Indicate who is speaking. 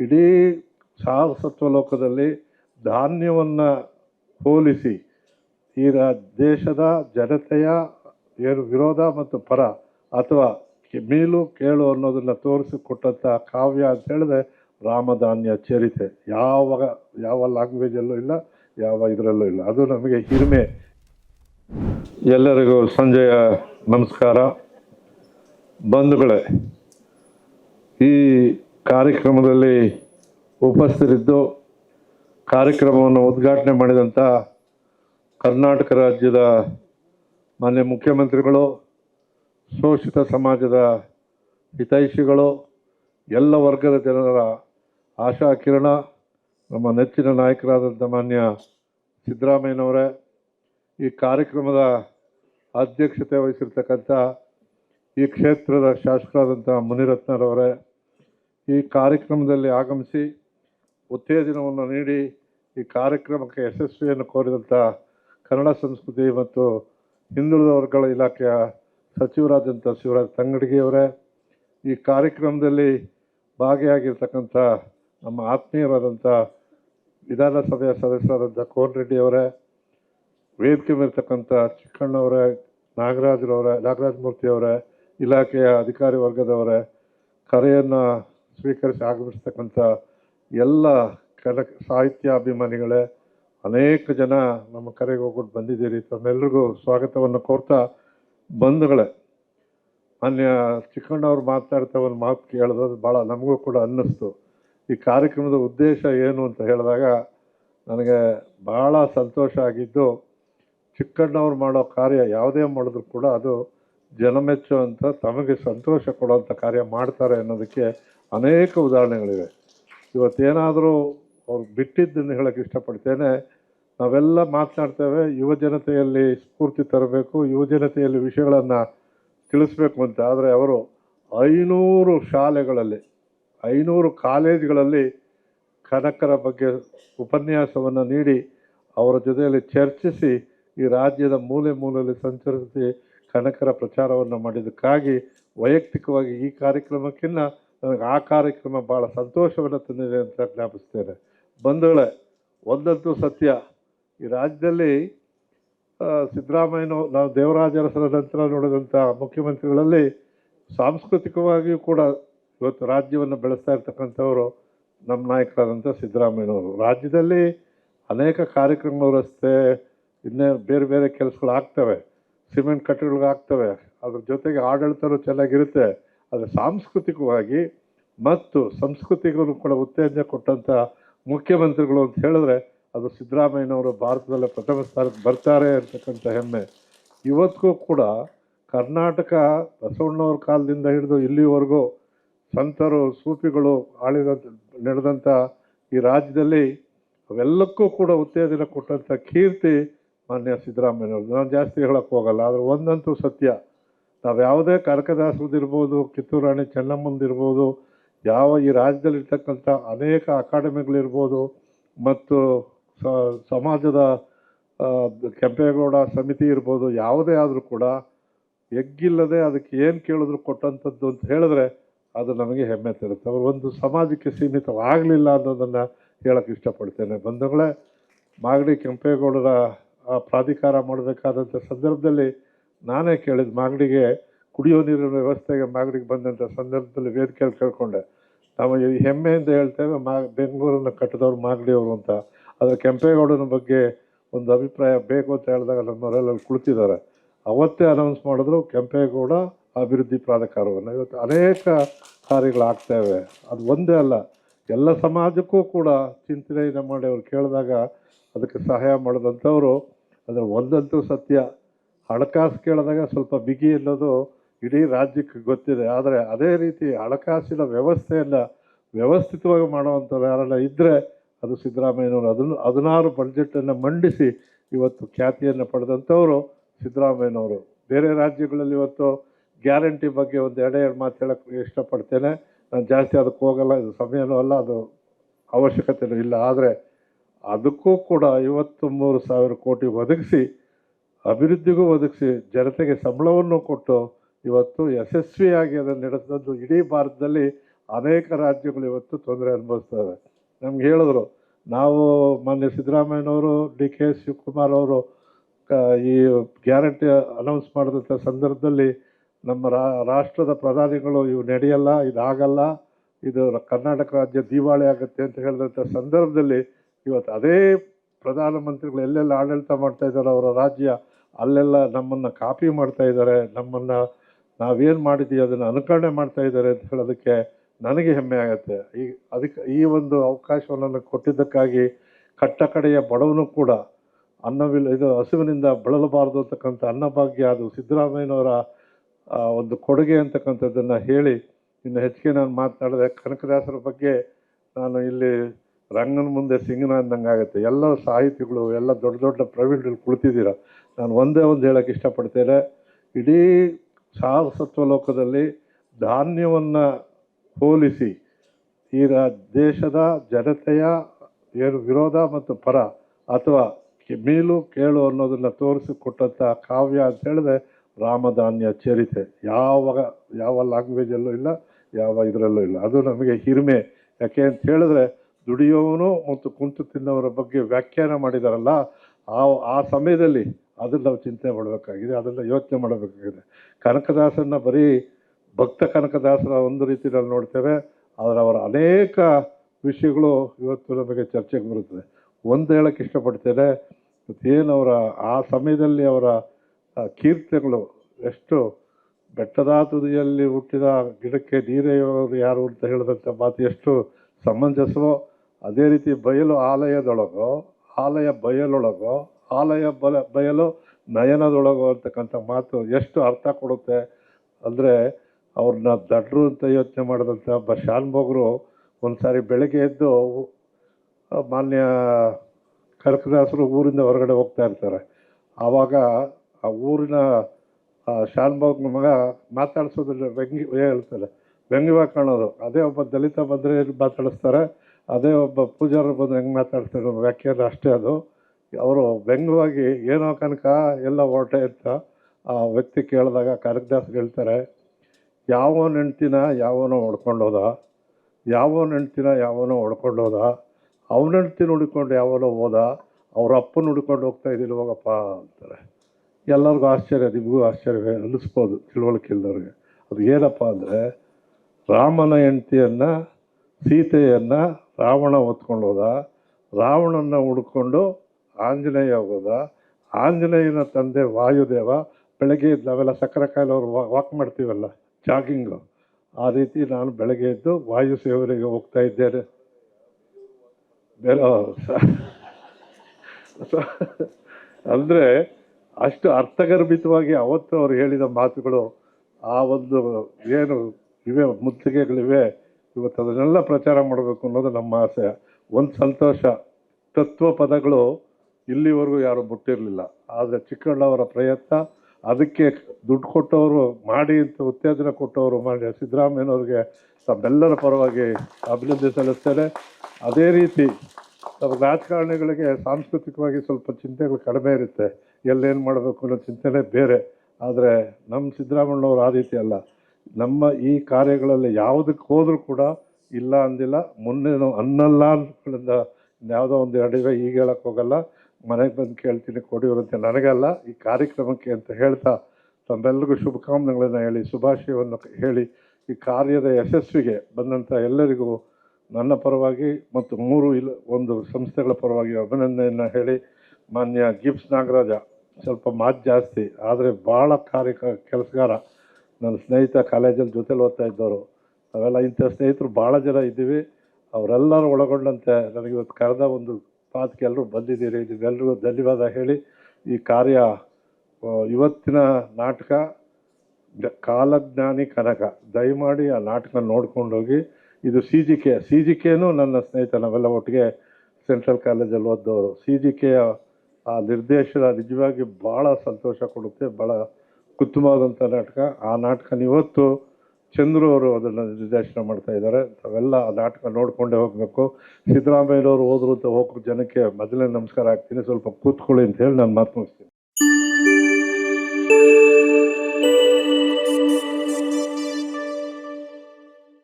Speaker 1: ಇಡೀ ಸಾರಸತ್ವ ಲೋಕದಲ್ಲಿ ಧಾನ್ಯವನ್ನು ಹೋಲಿಸಿ ಈ ದೇಶದ ಜನತೆಯ ಏನು ವಿರೋಧ ಮತ್ತು ಪರ ಅಥವಾ ಮೇಲು ಕೇಳು ಅನ್ನೋದನ್ನು ತೋರಿಸಿಕೊಟ್ಟಂಥ ಕಾವ್ಯ ಅಂತ ಹೇಳಿದ್ರೆ ರಾಮಧಾನ್ಯ ಚರಿತೆ. ಯಾವ ಯಾವ ಲ್ಯಾಂಗ್ವೇಜಲ್ಲೂ ಇಲ್ಲ, ಯಾವ ಇದರಲ್ಲೂ ಇಲ್ಲ. ಅದು ನಮಗೆ ಹಿರಿಮೆ. ಎಲ್ಲರಿಗೂ ಸಂಜೆಯ ನಮಸ್ಕಾರ. ಬಂಧುಗಳೇ, ಈ ಕಾರ್ಯಕ್ರಮದಲ್ಲಿ ಉಪಸ್ಥಿತರಿದ್ದು ಕಾರ್ಯಕ್ರಮವನ್ನು ಉದ್ಘಾಟನೆ ಮಾಡಿದಂಥ ಕರ್ನಾಟಕ ರಾಜ್ಯದ ಮಾನ್ಯ ಮುಖ್ಯಮಂತ್ರಿಗಳು, ಶೋಷಿತ ಸಮಾಜದ ಹಿತೈಷಿಗಳು, ಎಲ್ಲ ವರ್ಗದ ಜನರ ಆಶಾ ಕಿರಣ, ನಮ್ಮ ನೆಚ್ಚಿನ ನಾಯಕರಾದಂಥ ಮಾನ್ಯ ಸಿದ್ದರಾಮಯ್ಯನವರೇ, ಈ ಕಾರ್ಯಕ್ರಮದ ಅಧ್ಯಕ್ಷತೆ ವಹಿಸಿರ್ತಕ್ಕಂಥ ಈ ಕ್ಷೇತ್ರದ ಶಾಸಕರಾದಂಥ ಮುನಿರತ್ನರವರೇ ಈ ಕಾರ್ಯಕ್ರಮದಲ್ಲಿ ಆಗಮಿಸಿ ಉತ್ತೇಜನವನ್ನು ನೀಡಿ ಈ ಕಾರ್ಯಕ್ರಮಕ್ಕೆ ಯಶಸ್ವಿಯನ್ನು ಕೋರಿದಂಥ ಕನ್ನಡ ಸಂಸ್ಕೃತಿ ಮತ್ತು ಹಿಂದುಳಿದ ವರ್ಗಗಳ ಇಲಾಖೆಯ ಸಚಿವರಾದಂಥ ಶಿವರಾಜ್ ತಂಗಡಿಗೆಯವರೇ ಈ ಕಾರ್ಯಕ್ರಮದಲ್ಲಿ ಭಾಗಿಯಾಗಿರ್ತಕ್ಕಂಥ ನಮ್ಮ ಆತ್ಮೀಯರಾದಂಥ ವಿಧಾನಸಭೆಯ ಸದಸ್ಯರಾದಂಥ ಕೋನ್ ರೆಡ್ಡಿಯವರೇ ವೇದಿಕೆ ಮೇಲಿರ್ತಕ್ಕಂಥ ಚಿಕ್ಕಣ್ಣವರೇ ನಾಗರಾಜರವರೇ ನಾಗರಾಜ್ ಮೂರ್ತಿಯವರೇ ಇಲಾಖೆಯ ಅಧಿಕಾರಿ ವರ್ಗದವರೇ, ಕರೆಯನ್ನು ಸ್ವೀಕರಿಸಿ ಆಗಮಿಸ್ತಕ್ಕಂಥ ಎಲ್ಲ ಕಲ ಸಾಹಿತ್ಯ ಅಭಿಮಾನಿಗಳೇ ಅನೇಕ ಜನ ನಮ್ಮ ಕರೆಗೆ ಹೋಗ್ಬಿಟ್ಟು ಬಂದಿದ್ದೀರಿ. ತಮ್ಮೆಲ್ರಿಗೂ ಸ್ವಾಗತವನ್ನು ಕೋರ್ತಾ ಬಂಧುಗಳೇ, ಮಾನ್ಯ ಚಿಕ್ಕಣ್ಣವ್ರು ಮಾತಾಡ್ತಾ ಒಂದು ಮಾತು ಕೇಳಿದ್ರೆ ಭಾಳ ನಮಗೂ ಕೂಡ ಅನ್ನಿಸ್ತು. ಈ ಕಾರ್ಯಕ್ರಮದ ಉದ್ದೇಶ ಏನು ಅಂತ ಹೇಳಿದಾಗ ನನಗೆ ಭಾಳ ಸಂತೋಷ ಆಗಿದ್ದು ಚಿಕ್ಕಣ್ಣವ್ರು ಮಾಡೋ ಕಾರ್ಯ ಯಾವುದೇ ಮಾಡಿದ್ರು ಕೂಡ ಅದು ಜನಮೆಚ್ಚುವಂಥ, ತಮಗೆ ಸಂತೋಷ ಕೊಡುವಂಥ ಕಾರ್ಯ ಮಾಡ್ತಾರೆ ಅನ್ನೋದಕ್ಕೆ ಅನೇಕ ಉದಾಹರಣೆಗಳಿವೆ. ಇವತ್ತೇನಾದರೂ ಅವ್ರು ಬಿಟ್ಟಿದ್ದನ್ನು ಹೇಳೋಕ್ಕೆ ಇಷ್ಟಪಡ್ತೇನೆ. ನಾವೆಲ್ಲ ಮಾತನಾಡ್ತೇವೆ, ಯುವ ಜನತೆಯಲ್ಲಿ ಸ್ಫೂರ್ತಿ ತರಬೇಕು, ಯುವ ಜನತೆಯಲ್ಲಿ ವಿಷಯಗಳನ್ನು ತಿಳಿಸ್ಬೇಕು ಅಂತ. ಆದರೆ ಅವರು ಐನೂರು ಶಾಲೆಗಳಲ್ಲಿ, ಐನೂರು ಕಾಲೇಜುಗಳಲ್ಲಿ ಕನಕರ ಬಗ್ಗೆ ಉಪನ್ಯಾಸವನ್ನು ನೀಡಿ ಅವರ ಜೊತೆಯಲ್ಲಿ ಚರ್ಚಿಸಿ ಈ ರಾಜ್ಯದ ಮೂಲೆ ಮೂಲೆಯಲ್ಲಿ ಸಂಚರಿಸಿ ಕನಕರ ಪ್ರಚಾರವನ್ನು ಮಾಡಿದ್ದಕ್ಕಾಗಿ ವೈಯಕ್ತಿಕವಾಗಿ ಈ ಕಾರ್ಯಕ್ರಮಕ್ಕಿಂತ ನನಗೆ ಆ ಕಾರ್ಯಕ್ರಮ ಭಾಳ ಸಂತೋಷವನ್ನು ತಂದಿದೆ ಅಂತ ಜ್ಞಾಪಿಸ್ತೇನೆ. ಬಂಧುಗಳೇ ಒಂದಂತೂ ಸತ್ಯ ಈ ರಾಜ್ಯದಲ್ಲಿ ಆ, ಸಿದ್ದರಾಮಯ್ಯನೋ ನಾವು ದೇವರಾಜರಸರ ನಂತರ ನೋಡಿದಂಥ ಮುಖ್ಯಮಂತ್ರಿಗಳಲ್ಲಿ ಸಾಂಸ್ಕೃತಿಕವಾಗಿಯೂ ಕೂಡ ಇವತ್ತು ರಾಜ್ಯವನ್ನು ಬೆಳೆಸ್ತಾ ಇರ್ತಕ್ಕಂಥವರು ನಮ್ಮ ನಾಯಕರಾದಂಥ ಸಿದ್ದರಾಮಯ್ಯನವರು. ರಾಜ್ಯದಲ್ಲಿ ಅನೇಕ ಕಾರ್ಯಕ್ರಮಗಳು ರಸ್ತೆ ಇನ್ನೇ ಬೇರೆ ಬೇರೆ ಕೆಲಸಗಳು ಆಗ್ತವೆ. ಸಿಮೆಂಟ್ ಕಟ್ಟಡಗಳು ಆಗ್ತವೆ. ಅದ್ರ ಜೊತೆಗೆ ಆಡಳಿತನೂ ಚೆನ್ನಾಗಿರುತ್ತೆ. ಆದರೆ ಸಾಂಸ್ಕೃತಿಕವಾಗಿ ಮತ್ತು ಸಂಸ್ಕೃತಿಗೂ ಕೂಡ ಉತ್ತೇಜನ ಕೊಟ್ಟಂಥ ಮುಖ್ಯಮಂತ್ರಿಗಳು ಅಂತ ಹೇಳಿದ್ರೆ ಅದು ಸಿದ್ದರಾಮಯ್ಯನವರು ಭಾರತದಲ್ಲೇ ಪ್ರಥಮ ಸ್ಥಾನಕ್ಕೆ ಬರ್ತಾರೆ ಅಂತಕ್ಕಂಥ ಹೆಮ್ಮೆ. ಇವತ್ತಿಗೂ ಕೂಡ ಕರ್ನಾಟಕ ಬಸವಣ್ಣವ್ರ ಕಾಲದಿಂದ ಹಿಡಿದು ಇಲ್ಲಿವರೆಗೂ ಸಂತರು ಸೂಫಿಗಳು ಆಳಿದಂಥ ನಡೆದಂಥ ಈ ರಾಜ್ಯದಲ್ಲಿ ಅವೆಲ್ಲಕ್ಕೂ ಕೂಡ ಉತ್ತೇಜನ ಕೊಟ್ಟಂಥ ಕೀರ್ತಿ ಮಾನ್ಯ ಸಿದ್ದರಾಮಯ್ಯನವ್ರು ನಾನು ಜಾಸ್ತಿ ಹೇಳೋಕ್ಕೆ ಹೋಗಲ್ಲ, ಆದರೆ ಒಂದಂತೂ ಸತ್ಯ. ನಾವು ಯಾವುದೇ ಕನಕದಾಸರದಿರ್ಬೋದು ಕಿತ್ತೂರು ರಾಣಿ ಚೆನ್ನಮ್ಮಂದಿರ್ಬೋದು ಯಾವ ಈ ರಾಜ್ಯದಲ್ಲಿರ್ತಕ್ಕಂಥ ಅನೇಕ ಅಕಾಡೆಮಿಗಳಿರ್ಬೋದು ಮತ್ತು ಸಮಾಜದ ಕೆಂಪೇಗೌಡ ಸಮಿತಿ ಇರ್ಬೋದು, ಯಾವುದೇ ಆದರೂ ಕೂಡ ಎಗ್ಗಿಲ್ಲದೆ ಅದಕ್ಕೆ ಏನು ಕೇಳಿದ್ರು ಕೊಟ್ಟಂಥದ್ದು ಅಂತ ಹೇಳಿದ್ರೆ ಅದು ನಮಗೆ ಹೆಮ್ಮೆ ತರುತ್ತೆ. ಅವರು ಒಂದು ಸಮಾಜಕ್ಕೆ ಸೀಮಿತವಾಗಲಿಲ್ಲ ಅನ್ನೋದನ್ನು ಹೇಳೋಕ್ಕೆ ಇಷ್ಟಪಡ್ತೇನೆ. ಬಂಧುಗಳೇ, ಮಾಗಡಿ ಕೆಂಪೇಗೌಡರ ಪ್ರಾಧಿಕಾರ ಮಾಡಬೇಕಾದಂಥ ಸಂದರ್ಭದಲ್ಲಿ ನಾನೇ ಕೇಳಿದ ಮಾಗಡಿಗೆ ಕುಡಿಯೋ ನೀರಿನ ವ್ಯವಸ್ಥೆಗೆ ಮಾಗಡಿಗೆ ಬಂದಂಥ ಸಂದರ್ಭದಲ್ಲಿ ವೇದಿಕೆಯಲ್ಲಿ ಕೇಳ್ಕೊಂಡೆ. ನಾವು ಹೆಮ್ಮೆಯಿಂದ ಹೇಳ್ತೇವೆ ಮಾ, ಬೆಂಗಳೂರನ್ನು ಕಟ್ಟಿದವರು ಮಾಗಡಿಯವರು ಅಂತ. ಆದರೆ ಕೆಂಪೇಗೌಡನ ಬಗ್ಗೆ ಒಂದು ಅಭಿಪ್ರಾಯ ಬೇಕು ಅಂತ ಹೇಳಿದಾಗ ನಮ್ಮವರೆಲ್ಲ ಕುಳಿತಿದ್ದಾರೆ. ಅವತ್ತೇ ಅನೌನ್ಸ್ ಮಾಡಿದ್ರು ಕೆಂಪೇಗೌಡ ಅಭಿವೃದ್ಧಿ ಪ್ರಾಧಿಕಾರವನ್ನು. ಇವತ್ತು ಅನೇಕ ಕಾರ್ಯಗಳಾಗ್ತವೆ ಅದು ಒಂದೇ ಅಲ್ಲ, ಎಲ್ಲ ಸಮಾಜಕ್ಕೂ ಕೂಡ ಚಿಂತನೆಯನ್ನು ಮಾಡಿ ಅವ್ರು ಕೇಳಿದಾಗ ಅದಕ್ಕೆ ಸಹಾಯ ಮಾಡಿದಂಥವ್ರು. ಅದರ ಒಂದಂತೂ ಸತ್ಯ. ಹಣಕಾಸು ಕೇಳಿದಾಗ ಸ್ವಲ್ಪ ಬಿಗಿ ಅನ್ನೋದು ಇಡೀ ರಾಜ್ಯಕ್ಕೆ ಗೊತ್ತಿದೆ. ಆದರೆ ಅದೇ ರೀತಿ ಹಣಕಾಸಿನ ವ್ಯವಸ್ಥೆಯನ್ನು ವ್ಯವಸ್ಥಿತವಾಗಿ ಮಾಡುವಂಥವ್ರು ಯಾರೆಲ್ಲ ಇದ್ದರೆ ಅದು ಸಿದ್ದರಾಮಯ್ಯನವರು. ಅದನ್ನು ಹದಿನಾರು ಬಡ್ಜೆಟನ್ನು ಮಂಡಿಸಿ ಇವತ್ತು ಖ್ಯಾತಿಯನ್ನು ಪಡೆದಂಥವರು ಸಿದ್ದರಾಮಯ್ಯನವರು. ಬೇರೆ ರಾಜ್ಯಗಳಲ್ಲಿ ಇವತ್ತು ಗ್ಯಾರಂಟಿ ಬಗ್ಗೆ ಒಂದು ಎರಡೇ ಎರಡು ಮಾತು ಹೇಳಕ್ಕೆ ಇಷ್ಟಪಡ್ತೇನೆ. ನಾನು ಜಾಸ್ತಿ ಅದಕ್ಕೆ ಹೋಗಲ್ಲ, ಇದು ಸಮಯನೂ ಅಲ್ಲ, ಅದು ಅವಶ್ಯಕತೆಯೂ ಇಲ್ಲ. ಆದರೆ ಅದಕ್ಕೂ ಕೂಡ ಐವತ್ತು ಮೂರು ಸಾವಿರ ಕೋಟಿ ಒದಗಿಸಿ ಅಭಿವೃದ್ಧಿಗೂ ಒದಗಿಸಿ ಜನತೆಗೆ ಸಂಬಳವನ್ನು ಕೊಟ್ಟು ಇವತ್ತು ಯಶಸ್ವಿಯಾಗಿ ಅದನ್ನು ನಡೆಸಿದ್ದು ಇಡೀ ಭಾರತದಲ್ಲಿ ಅನೇಕ ರಾಜ್ಯಗಳು ಇವತ್ತು ತೊಂದರೆ ಅನುಭವಿಸ್ತವೆ ನಮ್ಗೆ ಹೇಳಿದ್ರು, ನಾವು ಮಾನ್ಯ ಸಿದ್ದರಾಮಯ್ಯನವರು, ಡಿ ಕೆ ಶಿವಕುಮಾರ್ ಅವರು ಈ ಗ್ಯಾರಂಟಿ ಅನೌನ್ಸ್ ಮಾಡಿದಂಥ ಸಂದರ್ಭದಲ್ಲಿ ನಮ್ಮ ರಾಷ್ಟ್ರದ ಪ್ರಧಾನಿಗಳು, ಇವು ನಡೆಯಲ್ಲ, ಇದಾಗಲ್ಲ, ಇದು ಕರ್ನಾಟಕ ರಾಜ್ಯ ದಿವಾಳಿ ಆಗುತ್ತೆ ಅಂತ ಹೇಳಿದಂಥ ಸಂದರ್ಭದಲ್ಲಿ ಇವತ್ತು ಅದೇ ಪ್ರಧಾನಮಂತ್ರಿಗಳು ಎಲ್ಲೆಲ್ಲ ಆಡಳಿತ ಮಾಡ್ತಾ ಇದ್ದಾರೆ ಅವರ ರಾಜ್ಯ ಅಲ್ಲೆಲ್ಲ ನಮ್ಮನ್ನು ಕಾಪಿ ಮಾಡ್ತಾ ಇದ್ದಾರೆ, ನಮ್ಮನ್ನು ನಾವೇನು ಮಾಡಿದ್ದೀವಿ ಅದನ್ನು ಅನುಕರಣೆ ಮಾಡ್ತಾ ಇದ್ದಾರೆ ಅಂತ ಹೇಳೋದಕ್ಕೆ ನನಗೆ ಹೆಮ್ಮೆ ಆಗುತ್ತೆ. ಈ ಅದಕ್ಕೆ ಈ ಒಂದು ಅವಕಾಶವನ್ನು ಕೊಟ್ಟಿದ್ದಕ್ಕಾಗಿ ಕಟ್ಟ ಕಡೆಯ ಬಡವನು ಕೂಡ ಅನ್ನವಿಲ್ಲ ಇದು ಹಸುವಿನಿಂದ ಬಳಲಬಾರದು ಅಂತಕ್ಕಂಥ ಅನ್ನಭಾಗ್ಯ ಅದು ಸಿದ್ದರಾಮಯ್ಯನವರ ಒಂದು ಕೊಡುಗೆ ಅಂತಕ್ಕಂಥದ್ದನ್ನು ಹೇಳಿ ಇನ್ನು ಹೆಚ್ಚಿಗೆ ನಾನು ಮಾತನಾಡಿದೆ ಕನಕದಾಸರ ಬಗ್ಗೆ ನಾನು ಇಲ್ಲಿ ರಂಗನ ಮುಂದೆ ಸಿಂಗನ ಅಂದಂಗೆ ಆಗುತ್ತೆ. ಎಲ್ಲ ಸಾಹಿತಿಗಳು, ಎಲ್ಲ ದೊಡ್ಡ ದೊಡ್ಡ ಪ್ರವೀಣರು ಕುಳಿತಿದ್ದೀರ. ನಾನು ಒಂದೇ ಒಂದು ಹೇಳೋಕ್ಕೆ ಇಷ್ಟಪಡ್ತೇನೆ. ಇಡೀ ಸಾಹಸತ್ವ ಲೋಕದಲ್ಲಿ ಧಾನ್ಯವನ್ನು ಹೋಲಿಸಿ, ಈ ದೇಶದ ಜನತೆಯ ಏನು ವಿರೋಧ ಮತ್ತು ಪರ ಅಥವಾ ಮೇಲು ಕೇಳು ಅನ್ನೋದನ್ನು ತೋರಿಸಿಕೊಟ್ಟಂಥ ಕಾವ್ಯ ಅಂತ ಹೇಳಿದ್ರೆ ರಾಮಧಾನ್ಯ ಚರಿತೆ. ಯಾವ ಯಾವ ಲ್ಯಾಂಗ್ವೇಜಲ್ಲೂ ಇಲ್ಲ, ಯಾವ ಇದರಲ್ಲೂ ಇಲ್ಲ. ಅದು ನಮಗೆ ಹಿರಿಮೆ. ಯಾಕೆ ಅಂತ ಹೇಳಿದ್ರೆ ದುಡಿಯೋವನು ಮತ್ತು ಕುಂತು ತಿನ್ನೋರ ಬಗ್ಗೆ ವ್ಯಾಖ್ಯಾನ ಮಾಡಿದಾರಲ್ಲ, ಆ ಆ ಸಮಯದಲ್ಲಿ ಅದನ್ನು ನಾವು ಚಿಂತೆ ಮಾಡಬೇಕಾಗಿದೆ, ಅದನ್ನು ಯೋಚನೆ ಮಾಡಬೇಕಾಗಿದೆ. ಕನಕದಾಸರನ್ನ ಬರೀ ಭಕ್ತ ಕನಕದಾಸರ ಒಂದು ರೀತಿಯಲ್ಲಿ ನೋಡ್ತೇವೆ, ಆದರೆ ಅವರ ಅನೇಕ ವಿಷಯಗಳು ಇವತ್ತು ನಮಗೆ ಚರ್ಚೆಗೆ ಬರುತ್ತದೆ. ಒಂದು ಹೇಳಕ್ಕೆ ಇಷ್ಟಪಡ್ತೇನೆ ಏನು ಅವರ, ಆ ಸಮಯದಲ್ಲಿ ಅವರ ಕೀರ್ತನೆಗಳು ಎಷ್ಟು ಬೆಟ್ಟದ ತುದಿಯಲ್ಲಿ ಹುಟ್ಟಿದ ಗಿಡಕ್ಕೆ ನೀರೇ ಯಾರು ಅಂತ ಹೇಳಿದಂಥ ಮಾತು ಎಷ್ಟು ಸಮಂಜಸವೋ ಅದೇ ರೀತಿ ಬಯಲು ಆಲಯದೊಳಗೋ, ಆಲಯ ಬಯಲೊಳಗೋ, ಆಲಯ ಬಲ, ಬಯಲು ನಯನದೊಳಗೋ ಅಂತಕ್ಕಂಥ ಮಾತು ಎಷ್ಟು ಅರ್ಥ ಕೊಡುತ್ತೆ ಅಂದರೆ ಅವ್ರನ್ನ ದಡ್ರು ಅಂತ ಯೋಚನೆ ಮಾಡಿದಂಥ ಒಬ್ಬ ಶಾನ್ಭೋಗರು ಒಂದು ಸಾರಿ ಬೆಳಗ್ಗೆ ಎದ್ದು ಮಾನ್ಯ ಕನಕದಾಸರು ಊರಿಂದ ಹೊರಗಡೆ ಹೋಗ್ತಾ ಇರ್ತಾರೆ. ಆವಾಗ ಆ ಊರಿನ, ಆ ಶಾನ್ಭೋಗ್ ಮಗ ಮಾತಾಡಿಸೋದ್ರಲ್ಲಿ ವ್ಯಂಗ್ಯ ಹೇಳ್ತಾರೆ ವ್ಯಂಗ್ಯವಾಗಿ ಕಾಣೋದು. ಅದೇ ಒಬ್ಬ ದಲಿತ ಬಂದರೆ ಮಾತಾಡಿಸ್ತಾರೆ? ಅದೇ ಒಬ್ಬ ಪೂಜಾರ ಬಂದು ಹೆಂಗೆ ಮಾತಾಡ್ತಾರೆ ವ್ಯಾಖ್ಯಾನ ಅಷ್ಟೇ ಅದು. ಅವರು ವ್ಯಂಗ್ಯವಾಗಿ ಏನೋ ಕನಕ ಎಲ್ಲ ಹೊರಟೆ ಅಂತ ಆ ವ್ಯಕ್ತಿ ಕೇಳಿದಾಗ ಕನಕದಾಸ್ ಹೇಳ್ತಾರೆ ಯಾವ ಹೆಂಡ್ತಿನ ಯಾವನೋ ಹೊಡ್ಕೊಂಡು ಹೋದ? ಯಾವ ಹೆಂಡ್ತಿನ ಯಾವನೋ ಹೊಡ್ಕೊಂಡು ಹೋದ? ಅವನ ಹೆಂಡ್ತಿನ ಹುಡ್ಕೊಂಡು ಯಾವನೋ ಹೋದ? ಅವ್ರ ಅಪ್ಪನ ಹುಡ್ಕೊಂಡು ಹೋಗ್ತಾ ಇದ್ದೀನಿ ಹೋಗಪ್ಪ ಅಂತಾರೆ. ಎಲ್ಲರಿಗೂ ಆಶ್ಚರ್ಯ, ನಿಮಗೂ ಆಶ್ಚರ್ಯವೇ ಅನ್ನಿಸ್ಬೋದು ತಿಳುವಳಿಕೆ ಇಲ್ಲದವ್ರಿಗೆ ಅದು ಏನಪ್ಪ ಅಂದರೆ ರಾಮನ ಹೆಂಡ್ತಿಯನ್ನು, ಸೀತೆಯನ್ನು ರಾವಣ ಹೊತ್ಕೊಂಡು ಹೋದ ರಾವಣನ ಹುಡ್ಕೊಂಡು ಆಂಜನೇಯ ಹೋದ. ಆಂಜನೇಯನ ತಂದೆ ವಾಯುದೇವ, ಬೆಳಗ್ಗೆ ಎದ್ದು ನಾವೆಲ್ಲ ಸಕ್ಕರೆ ಕಾಯಿಲೆ ಅವ್ರು ವಾಕ್ ಮಾಡ್ತೀವಲ್ಲ ಜಾಗಿಂಗು ಆ ರೀತಿ ನಾನು ಬೆಳಗ್ಗೆ ಎದ್ದು ವಾಯು ಸೇವರಿಗೆ ಹೋಗ್ತಾ ಇದ್ದೇನೆ. ಅಂದರೆ ಅಷ್ಟು ಅರ್ಥಗರ್ಭಿತವಾಗಿ ಅವತ್ತು ಅವರು ಹೇಳಿದ ಮಾತುಗಳು, ಆ ಒಂದು ಏನು ಇವೆ, ಮುತ್ತಿಗೆಗಳಿವೆ ಇವತ್ತು ಅದನ್ನೆಲ್ಲ ಪ್ರಚಾರ ಮಾಡಬೇಕು ಅನ್ನೋದು ನಮ್ಮ ಆಸೆ. ಒಂದು ಸಂತೋಷ. ತತ್ವ ಪದಗಳು ಇಲ್ಲಿವರೆಗೂ ಯಾರು ಮುಟ್ಟಿರಲಿಲ್ಲ. ಆದರೆ ಚಿಕ್ಕಣ್ಣವರ ಪ್ರಯತ್ನ, ಅದಕ್ಕೆ ದುಡ್ಡು ಕೊಟ್ಟವರು ಮಾಡಿ ಅಂತ ಉತ್ತೇಜನ ಕೊಟ್ಟವರು ಮಾಡಿ ಸಿದ್ದರಾಮಯ್ಯನವ್ರಿಗೆ ತಮ್ಮೆಲ್ಲರ ಪರವಾಗಿ ಅಭಿನಂದನೆ ಸಲ್ಲಿಸ್ತೇನೆ. ಅದೇ ರೀತಿ ತಮ್ಮ ರಾಜಕಾರಣಿಗಳಿಗೆ ಸಾಂಸ್ಕೃತಿಕವಾಗಿ ಸ್ವಲ್ಪ ಚಿಂತೆಗಳು ಕಡಿಮೆ ಇರುತ್ತೆ. ಎಲ್ಲೇನು ಮಾಡಬೇಕು ಅನ್ನೋ ಚಿಂತೆನೇ ಬೇರೆ. ಆದರೆ ನಮ್ಮ ಸಿದ್ದರಾಮಯ್ಯನವರು ಆ ರೀತಿ ಅಲ್ಲ. ನಮ್ಮ ಈ ಕಾರ್ಯಗಳಲ್ಲಿ ಯಾವುದಕ್ಕೆ ಹೋದರೂ ಕೂಡ ಇಲ್ಲ ಅಂದಿಲ್ಲ. ಮೊನ್ನೆ ಅನ್ನಲ್ಲ ಅಂದ್ಗಳಿಂದ ಯಾವುದೋ ಒಂದು ಅಡಿವೆ ಈಗ ಹೇಳಕ್ಕೆ ಹೋಗಲ್ಲ. ಮನೆಗೆ ಬಂದು ಕೇಳ್ತೀನಿ ಕೊಡಿವ್ರಂತೆ ನನಗಲ್ಲ ಈ ಕಾರ್ಯಕ್ರಮಕ್ಕೆ ಅಂತ ಹೇಳ್ತಾ ತಮ್ಮೆಲ್ಲರಿಗೂ ಶುಭಕಾಮನೆಗಳನ್ನು ಹೇಳಿ, ಶುಭಾಶಯವನ್ನು ಹೇಳಿ, ಈ ಕಾರ್ಯದ ಯಶಸ್ವಿಗೆ ಬಂದಂಥ ಎಲ್ಲರಿಗೂ ನನ್ನ ಪರವಾಗಿ ಮತ್ತು ಮೂರು ಇಲ್ಲ ಒಂದು ಸಂಸ್ಥೆಗಳ ಪರವಾಗಿ ಅಭಿನಂದನೆಯನ್ನು ಹೇಳಿ, ಮಾನ್ಯ ಗಿಬ್ಸ್ ನಾಗರಾಜ ಸ್ವಲ್ಪ ಮಾತು ಜಾಸ್ತಿ, ಆದರೆ ಭಾಳ ಕಾರ್ಯ ಕೆಲಸಗಾರ. ನನ್ನ ಸ್ನೇಹಿತ ಕಾಲೇಜಲ್ಲಿ ಜೊತೆಲಿ ಓದ್ತಾ ಇದ್ದವರು. ಅವೆಲ್ಲ ಇಂಥ ಸ್ನೇಹಿತರು ಭಾಳ ಜನ ಇದ್ದೀವಿ. ಅವರೆಲ್ಲರೂ ಒಳಗೊಂಡಂತೆ ನನಗೆ ಇವತ್ತು ಕರೆದ ಒಂದು ಪಾತ್ಗೆ ಎಲ್ಲರೂ ಬಂದಿದ್ದೀರಿ. ನಿಮ್ಮೆಲ್ಲರಿಗೂ ಧನ್ಯವಾದ ಹೇಳಿ. ಈ ಕಾರ್ಯ ಇವತ್ತಿನ ನಾಟಕ ಕಾಲಜ್ಞಾನಿ ಕನಕ. ದಯಮಾಡಿ ಆ ನಾಟಕ ನೋಡ್ಕೊಂಡೋಗಿ, ಇದು C G K. C G ಕೆನೂ ನನ್ನ ಸ್ನೇಹಿತ, ನಾವೆಲ್ಲ ಒಟ್ಟಿಗೆ ಸೆಂಟ್ರಲ್ ಕಾಲೇಜಲ್ಲಿ ಓದ್ದವರು. ಸಿ ಜಿ ಕೆಯ ಆ ನಿರ್ದೇಶನ ನಿಜವಾಗಿ ಭಾಳ ಸಂತೋಷ ಕೊಡುತ್ತೆ, ಭಾಳ ಉತ್ತಮವಾದಂಥ ನಾಟಕ. ಆ ನಾಟಕ ಇವತ್ತು ಚಂದ್ರು ಅವರು ಅದನ್ನು ನಿರ್ದೇಶನ ಮಾಡ್ತಾ ಇದ್ದಾರೆ. ತಾವೆಲ್ಲ ಆ ನಾಟಕ ನೋಡಿಕೊಂಡೇ ಹೋಗಬೇಕು. ಸಿದ್ದರಾಮಯ್ಯನವರು ಹೋದ್ರು ಅಂತ ಹೋಗೋ ಜನಕ್ಕೆ ಮೊದಲೇ ನಮಸ್ಕಾರ ಆಗ್ತೀನಿ ಸ್ವಲ್ಪ ಕೂತ್ಕೊಳ್ಳಿ ಅಂತ ಹೇಳಿ ನಾನು ಮಾತು ಮುಗಿಸ್ತೀನಿ.